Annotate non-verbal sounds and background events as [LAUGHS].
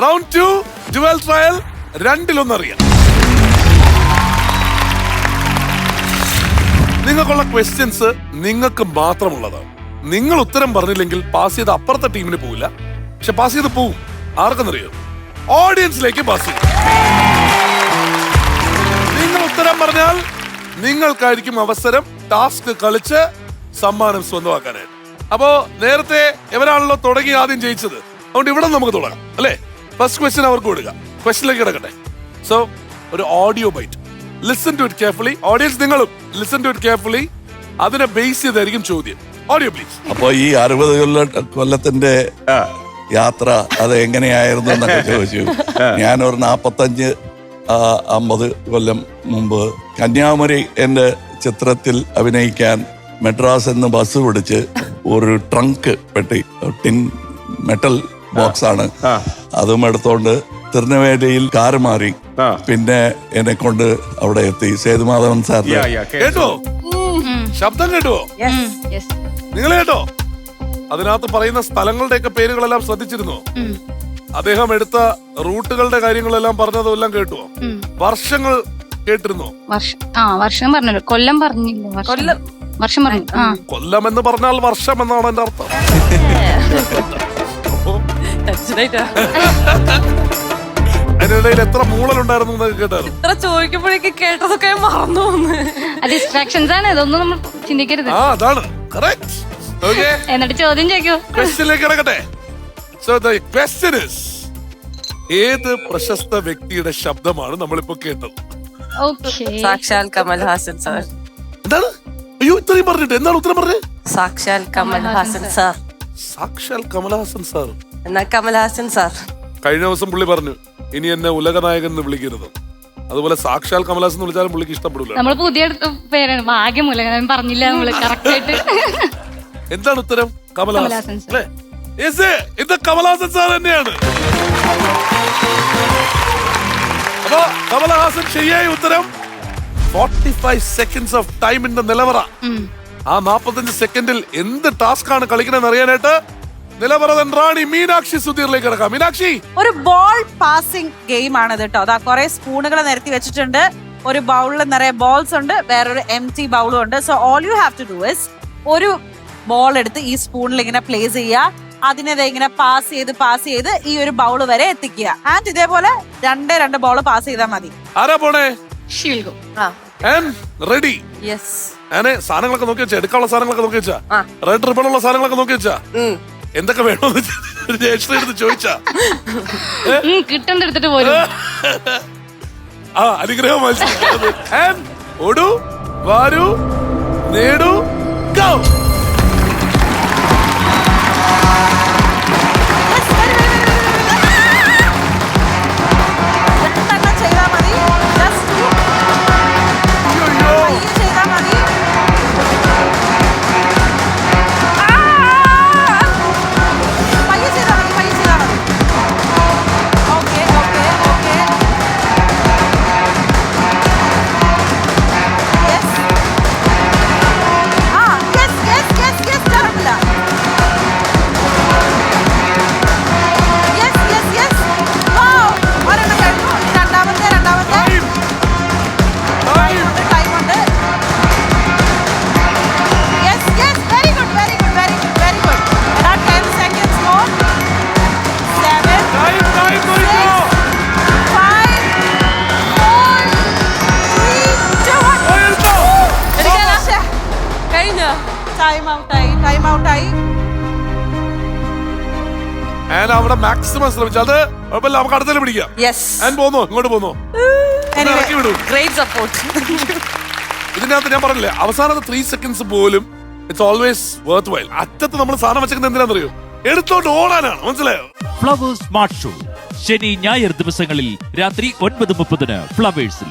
Round two dual trial രണ്ടിലൊന്നറിയാം. നിങ്ങൾക്കുള്ള questions നിങ്ങൾക്ക് മാത്രമുള്ളതാണ് നിങ്ങൾ ഉത്തരം പറഞ്ഞില്ലെങ്കിൽ പാസ് ചെയ്ത് അപ്പുറത്തെ ടീമിന് പോവില്ല. പക്ഷെ പാസ് ചെയ്ത് പോവും. ആർക്കെന്നറിയോ? ഓഡിയൻസിലേക്ക് പാസ് ചെയ്യും. നിങ്ങൾ ഉത്തരം പറഞ്ഞാൽ നിങ്ങൾക്കായിരിക്കും അവസരം ടാസ്ക് കളിച്ച് സമ്മാനം സ്വന്തമാക്കാനായിട്ട്. അപ്പോ നേരത്തെ എവരാണല്ലോ തുടങ്ങി ആദ്യം ജയിച്ചത്? അതുകൊണ്ട് ഇവിടെ നമുക്ക് തുടങ്ങാം അല്ലേ? ഫസ്റ്റ് ക്വസ്റ്റ്യൻ അവർക്ക് കൊടുക്കാം. ക്വസ്റ്റ്യനിലേക്ക് കിടക്കട്ടെ. സോ ഒരു audio bite listen to it carefully audience നിങ്ങളും ലിസൺ ടു ഇറ്റ് കെയർഫുള്ളി അതിനെ ബേസ് ചെയ്തായിരിക്കും ചോദ്യം. ഓഡിയോ പ്ലീസ് അപ്പൊ ഈ അറുപത് കൊല്ല കൊല്ലത്തിന്റെ യാത്ര അത് എങ്ങനെയായിരുന്നു എന്നൊക്കെ ചോദിച്ചു. ഞാൻ ഒരു നാപ്പത്തഞ്ച് അമ്പത് കൊല്ലം മുമ്പ് കന്യാകുമാരി എന്റെ ചിത്രത്തിൽ അഭിനയിക്കാൻ മെഡ്രാസ് എന്ന് ബസ് പിടിച്ച് ഒരു ട്രങ്ക് പെട്ടി ടിൻ മെറ്റൽ ബോക്സ് ആണ് അതും എടുത്തോണ്ട് തിരുനെവേലിയിൽ കാർ മാറി. പിന്നെ എന്നെ കൊണ്ട് അവിടെ എത്തി. സേതുമാധവൻ yeah, കേട്ടു. ശബ്ദം കേട്ടോ? യെസ് നിങ്ങൾ കേട്ടോ? അതിനകത്ത് പറയുന്ന സ്ഥലങ്ങളുടെയൊക്കെ പേരുകളെല്ലാം ശ്രദ്ധിച്ചിരുന്നു? അദ്ദേഹം എടുത്ത റൂട്ടുകളുടെ കാര്യങ്ങളെല്ലാം പറഞ്ഞതും എല്ലാം കേട്ടോ വർഷങ്ങൾ കേട്ടിരുന്നു? വർഷം ആ വർഷം പറഞ്ഞല്ലോ. കൊല്ലം പറഞ്ഞില്ല കൊല്ലം. വർഷം പറഞ്ഞു ആ. കൊല്ലം എന്ന് പറഞ്ഞാൽ വർഷം എന്നാണ് എന്റെ അർത്ഥം. [LAUGHS] ടെൻഷനായിട്ടാ. അതിനിടയിൽ എത്ര മൂളലുണ്ടായിരുന്നു എന്നൊക്കെ ഇത്ര ചോദിക്കുമ്പോഴേക്ക് കേട്ടതൊക്കെ ഞാൻ മറന്നു പോന്ന്. ഡിസ്ട്രാക്ഷൻസ് ആണ് ഇതൊന്നും നമ്മൾ ചിന്തിക്കരുത്. ആ അതാണ്. കറക്റ്റ് ഓക്കെ എന്നിട്ട് ചോദ്യം ചോദിക്കൂ. ക്വസ്റ്റ്യനിലേക്ക് കിടക്കട്ടെ സോ ദ ക്വസ്റ്റ്യൻ ഇസ് ഏത് പ്രശസ്ത വ്യക്തിയുടെ ശബ്ദമാണ് നമ്മളിപ്പോ കേട്ടത്? ഓക്കെ സാക്ഷാൽ കമൽ ഹാസൻ സാർ. എന്താണ്? അയ്യോ ഇത്രയും പറഞ്ഞിട്ട് എന്താണ് ഉത്തരം പറഞ്ഞത്? സാക്ഷാൽ കമൽ ഹാസൻ സാർ. സാക്ഷാൽ കമലഹാസൻ സാർ. എന്നാ കമൽഹാസൻ സാർ. കഴിഞ്ഞ ദിവസം പുള്ളി പറഞ്ഞു ഇനി എന്നെ ഉലകനായകൻ എന്ന് വിളിക്കരുത്. അതുപോലെ സാക്ഷാൽ കമലഹാസൻ എന്ന് വിളിച്ചാലും പുള്ളിക്ക് ഇഷ്ടപ്പെടില്ല നമ്മൾ പുതിയ പേരാണ്. ആകെ ഞാൻ പറഞ്ഞില്ല നമ്മൾ കറക്റ്റ് ആയിട്ട്. എന്താണ് ഉത്തരം? sir. അല്ലേ? ഇത് കമലഹാസൻ സാർ തന്നെയാണ്. അപ്പൊ കമലഹാസൻ ശരിയായ ഉത്തരം ഫോർട്ടി ഫൈവ് സെക്കൻഡ്സ് ഓഫ് ടൈമിന്റെ നിലവറ ആ നാപ്പത്തഞ്ച് സെക്കൻഡിൽ എന്ത് ടാസ്ക് ആണ് കളിക്കണമെന്ന് അറിയാനായിട്ട് നിലവറതൻ റാണി മീനാക്ഷി സുധീറിലേക്ക് കിടക്കാം. മീനാക്ഷി. ഒരു ബോൾ പാസിംഗ് ഗെയിം ആണ് കേട്ടോ അതാ കുറെ സ്പൂണുകൾ നിരത്തി വെച്ചിട്ടുണ്ട്. ഒരു ബൗളിൽ നിറയെ ബോൾസ് ഉണ്ട്. വേറൊരു എം ടി ബൗളും ഉണ്ട്. So all you have to do is ഒരു ബോൾ എടുത്ത് ഈ സ്പൂണിൽ ഇങ്ങനെ പ്ലേസ് ചെയ്യുക. അതിനെ ദേ ഇങ്ങനെ പാസ് ചെയ്ത് പാസ് ചെയ്ത് ഈ ഒരു ബൗൾ വരെ എത്തിക്കുക. ആൻഡ് ഇതേപോലെ രണ്ടേ രണ്ട് ബോൾ പാസ് ചെയ്താൽ മതി. ആരാ പോണേ? ഷീൽഗോ ആ. റെഡി യെസ് ഞാൻ സാധനങ്ങളൊക്കെ നോക്കി വെച്ചാ. എടുക്കാനുള്ള സാധനങ്ങളൊക്കെ നോക്കി വെച്ചാ. ആ. റെഡ് റിബൺ ഉള്ള സാധനങ്ങളൊക്കെ നോക്കി വെച്ചാ. എന്തൊക്കെ വേണമെന്ന് ജ്യേഷ്ഠ എടുത്ത് ചോദിച്ചാ. കിട്ടണ്ട എടുത്തിട്ട് പോലും ആ അനുഗ്രഹം മത്സരിക്കുന്നത് ഓടു വാരൂ നേടൂ go ടൈം ഔട്ടായി ടൈം ഔട്ടായി And അവിടെ മാക്സിമം ശ്രമിച്ചു. അത് കുഴപ്പമില്ല നമുക്ക് അടുത്തതിൽ പിടിക്കാം. യെസ് ഞാൻ പോന്നോ? ഇങ്ങോട്ട് പോന്നോ? ഇറക്കി വിടൂ. ഗ്രേറ്റ് സപ്പോർട്ട് ഇതിനകത്ത് ഞാൻ പറഞ്ഞില്ലേ അവസാനത്തെ ത്രീ സെക്കൻഡ്സ് പോലും ഇറ്റ്സ് ഓൾവേസ് വർത്ത് വൈൽ അറ്റത്ത് നമ്മൾ സാധനം വെച്ചേക്കുന്നത് എന്തിനാണെന്നറിയോ? എടുത്തോണ്ട് ഓടാനാണ്. മനസ്സിലായോ? ഫ്ലവേഴ്സ് സ്മാർട്ട് ഷോ ശനി ഞായർ ദിവസങ്ങളിൽ രാത്രി ഒൻപത് മുപ്പതിന് ഫ്ലവേഴ്സിൽ